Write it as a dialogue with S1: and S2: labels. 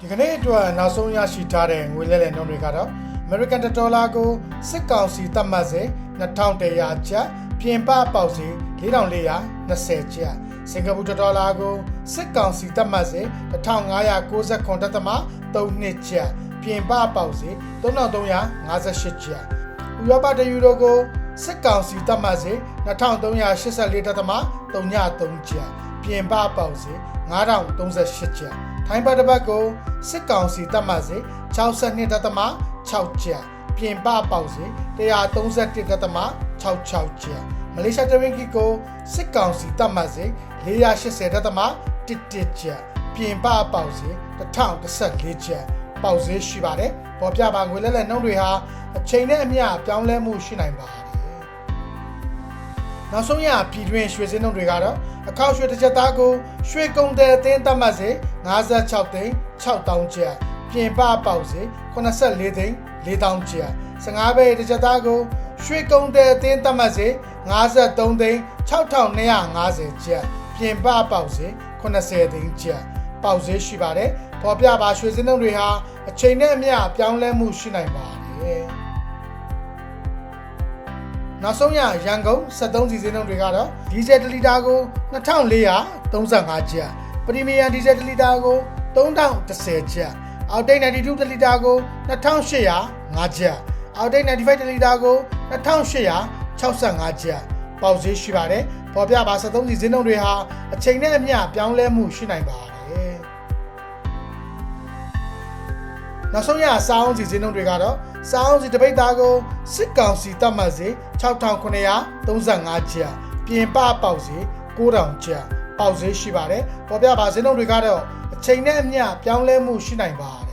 S1: ဒီကနေ့အတွက်နောက်ဆုံးရရှိထားတဲ့ငွေလဲလှယ်နှုန်းတွေကတော့ American Dollar ကိုစစ်ကောင်စီသတ်မှတ်စေ2100ကျပ်ပြင်ပပေါက်စေ4420ကျပ်စင်ကာပူဒေါ်လာကိုစစ်ကောင်စီသတ်မှတ်စေ1599.32ကျပ်ပြင်ပပေါက်စေ3358ကျပ်ဥရောပတယူရိုကိုစစ်ကောင်စီသတ်မှတ်စေ2384.33ကျပ် ပြင်ပပေါက်စေ9038ကျပ်ထိုင်းဘတ်တစ်ပတ်ကိုစစ်ကောင်စီသတ်မှတ်စေ62.6ကျပ်ပြင်ပပေါက်စေ131.66ကျပ်မလေးရှားတရင်ကီကိုစစ်ကောင်စီသတ်မှတ်စေ480.11ကျပ်ပြင်ပပေါက်စေ1014ကျပ်ပေါက်စေရှိပါတယ်ပေါ်ပြပါငွေလဲလဲနှုန်းတွေဟာအချိန်နဲ့အမျှပြောင်းလဲမှုရှိနိုင်ပါတယ် နောက်ဆုံးရပြည်တွင်းရွှေစင်းနှုန်းတွေကတော့အခောက်ရွှေတစ်ချက်သားကိုရွှေကုံတဲ့အသင်းသတ်မှတ်စေ56သိန်း6000ကျပ်ပြင်ပပေါက်စေ84သိန်း4000ကျပ်15ဘဲတစ်ချက်သားကိုရွှေကုံတဲ့အသင်းသတ်မှတ်စေ53သိန်း6250ကျပ်ပြင်ပပေါက်စေ80သိန်းကျပ်ပေါက်စေရှိပါတယ်ပေါ်ပြပါရွှေစင်းနှုန်းတွေဟာအချိန်နဲ့အမျှပြောင်းလဲမှုရှိနိုင်ပါတယ် နောက်ဆုံးရရန်ကုန်73စီစဉ်နှုန်းတွေကတော့ဒီဇယ်1လီတာကို2435ကျပ်ပရီမီယံဒီဇယ်1လီတာကို3010ကျပ်အောက်တိတ်92တလီတာကို2805ကျပ်အောက်တိတ်95တလီတာကို2865ကျပ်ပေါက်ဈေးရှိပါတယ်ပေါ်ပြပါ73စီစဉ်နှုန်းတွေဟာအချိန်နဲ့အမျှပြောင်းလဲမှုရှိနိုင်ပါတယ် နောက်ဆုံးရစာအုံးစီစင်းနှုန်းတွေကတော့စာအုံးစီတပိတ်သားကိုစစ်ကောင်စီတတ်မှတ်စေ6935ကျပ်ပြင်ပပေါက်စေ9000ကျပ်ပေါက်စေရှိပါတယ်ပေါ်ပြပါစင်းနှုန်းတွေကတော့အချိန်နဲ့အမျှပြောင်းလဲမှုရှိနိုင်ပါတယ်